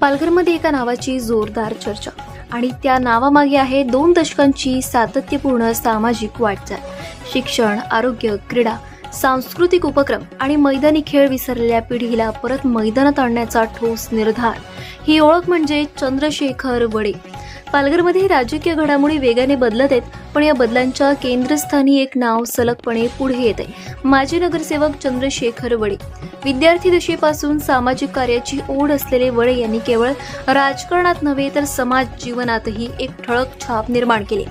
पालघरमध्ये एका नावाची जोरदार चर्चा. आणि त्या नावामागे आहे दोन दशकांची सातत्यपूर्ण सामाजिक वाटचाल. शिक्षण आरोग्य क्रीडा सांस्कृतिक उपक्रम आणि मैदानी खेळ विसरलेल्या पिढीला परत मैदानात आणण्याचा ठोस निर्धार. ही ओळख म्हणजे चंद्रशेखर वडे. पालघरमध्ये राजकीय घडामोडी वेगाने बदलत आहेत पण या बदलांच्या केंद्रस्थानी एक नाव सलगपणे पुढे येते माजी नगरसेवक चंद्रशेखर वडे. विद्यार्थी दशेपासून सामाजिक कार्याची ओढ असलेले वडे यांनी केवळ राजकारणात नव्हे तर समाज जीवनातही एक ठळक छाप निर्माण केली.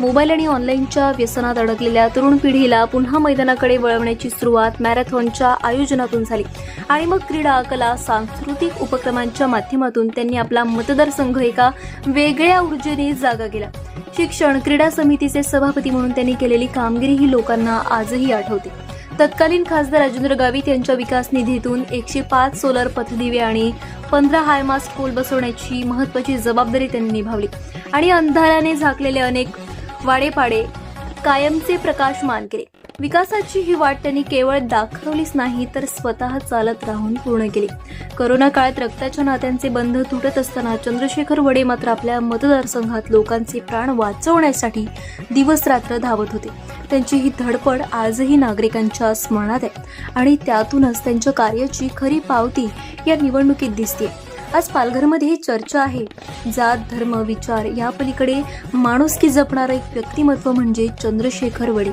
मोबाईल आणि ऑनलाईनच्या व्यसनात अडकलेल्या तरुण पिढीला पुन्हा मैदानाकडे वळवण्याची सुरुवात मॅरेथॉनच्या आयोजनातून झाली. आणि मग क्रीडा कला सांस्कृतिक उपक्रमांच्या माध्यमातून त्यांनी आपला मतदारसंघ एका वेगळ्या ऊर्जेने जागा केला. शिक्षण क्रीडा समितीचे सभापती म्हणून त्यांनी केलेली कामगिरी ही लोकांना आजही आठवते. तत्कालीन खासदार राजेंद्र गावित यांच्या विकास निधीतून एकशे पाच सोलर पथदिवे आणि पंधरा हायमास्ट पोल बसवण्याची महत्वाची जबाबदारी त्यांनी निभावली. आणि अंधाराने झाकलेले अनेक वाडेपाडे कायमचे प्रकाशमान केले. विकासाची ही वाट त्यांनी केवळ दाखवलीच नाही तर स्वतः चालत राहून पूर्ण केली. करोना काळात रक्ताच्या नात्यांचे बंध तुटत असताना चंद्रशेखर वडे मात्र आपल्या मतदारसंघात लोकांचे प्राण वाचवण्यासाठी दिवस रात्र धावत होते. त्यांची ही धडपड आजही नागरिकांच्या स्मरणात आहे आणि त्यातूनच त्यांच्या कार्याची खरी पावती या निवडणुकीत दिसते आज पालघरमध्ये ही चर्चा आहे. जात धर्म विचार या पलीकडे माणुसकी जपणारं एक व्यक्तिमत्व म्हणजे चंद्रशेखर वडे.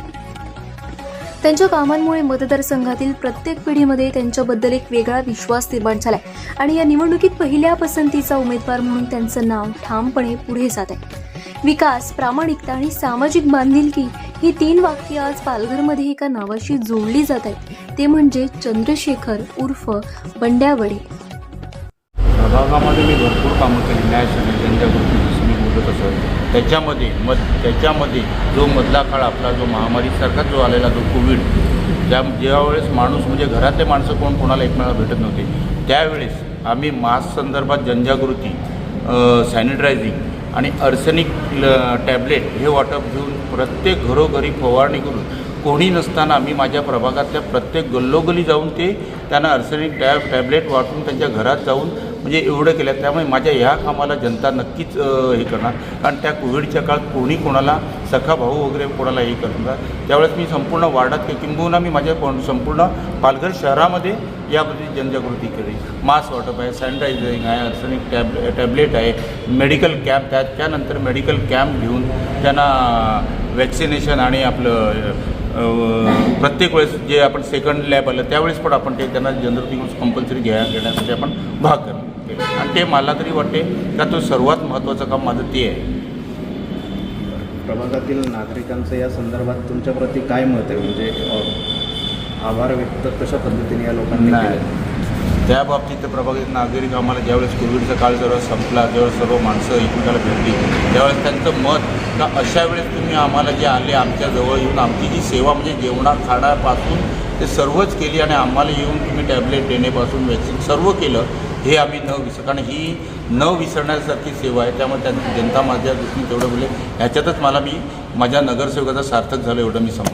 त्यांच्या कामांमुळे मतदारसंघातील प्रत्येक पिढीमध्ये त्यांच्याबद्दल एक वेगळा विश्वास निर्माण झालाय. आणि या निवडणुकीत पहिल्या पसंतीचा उमेदवार म्हणून त्यांचं नाव ठामपणे पुढे जात आहे. विकास प्रामाणिकता आणि सामाजिक बांधिलकी ही तीन वाक्य आज पालघरमध्ये एका नावाशी जोडली जात आहेत. ते म्हणजे चंद्रशेखर उर्फ बंड्यावडे. प्रभागामध्ये मी भरपूर कामं केली. न्यायशाने जनजागृती मी बोलत असत त्याच्यामध्ये मध त्याच्यामध्ये जो मधला काळ आपला जो महामारीसारखा जो आलेला जो कोविड त्या ज्यावेळेस माणूस म्हणजे घरातले माणसं कोण कोणाला एकमेकाला भेटत नव्हते त्यावेळेस आम्ही मास्क संदर्भात जनजागृती सॅनिटायझिंग आणि अर्सेनिक टॅबलेट हे वाटप घेऊन प्रत्येक घरोघरी फवारणी करून कोणी नसताना मी माझ्या प्रभागातल्या प्रत्येक गल्लोगली जाऊन ते त्यांना अर्सनिक टॅब टॅबलेट वाटून त्यांच्या घरात जाऊन म्हणजे एवढं केलं. त्यामुळे माझ्या ह्या कामाला जनता नक्कीच हे करणार. कारण त्या कोविडच्या काळात कोणी कोणाला सखा भाऊ वगैरे कोणाला हे करणार त्यावेळेस मी संपूर्ण वार्डात किंबहुना मी माझ्या संपूर्ण पालघर शहरामध्ये याबद्दल जनजागृती केली. मास्क वाटप आहे सॅनिटायझिंग आहे अर्सनिक टॅब टॅबलेट आहे मेडिकल कॅम्प त्यात त्यानंतर मेडिकल कॅम्प घेऊन त्यांना वॅक्सिनेशन आणि आपलं प्रत्येक वेळेस जे आपण सेकंड लॅब आलं त्यावेळेस पण आपण ते त्यांना जनजागृती कंपल्सरी घ्या घेण्यासाठी आपण भाग करतो आणि ते मला तरी वाटते का तो सर्वात महत्त्वाचं काम माझं ते आहे. प्रभागातील नागरिकांचं या संदर्भात तुमच्याप्रती काय मत आहे? म्हणजे आभार व्यक्त कशा पद्धतीने या लोकांनी त्या बाबतीत तर प्रभावित नागरिक आम्हाला ज्यावेळेस कोविडचा काळ जरा संपला ज्यावेळेस सर्व माणसं एकमेकाला भेटली त्यावेळेस त्यांचं मत का अशा वेळेस तुम्ही आम्हाला जे आले आमच्या जवळ येऊन आमची जी सेवा म्हणजे जेवणा खाण्यापासून ते सर्वच केली आणि आम्हाला येऊन तुम्ही टॅबलेट देण्यापासून वॅक्सिन सर्व केलं हे आम्ही न विसर कारण ही न विसरण्यासारखी सेवा आहे त्यामुळे त्यांनी जनता माझ्या दृष्टीने तेवढं बोलले. ह्याच्यातच मला मी माझ्या नगरसेवकाचा सार्थक झालं एवढं मी समजतो.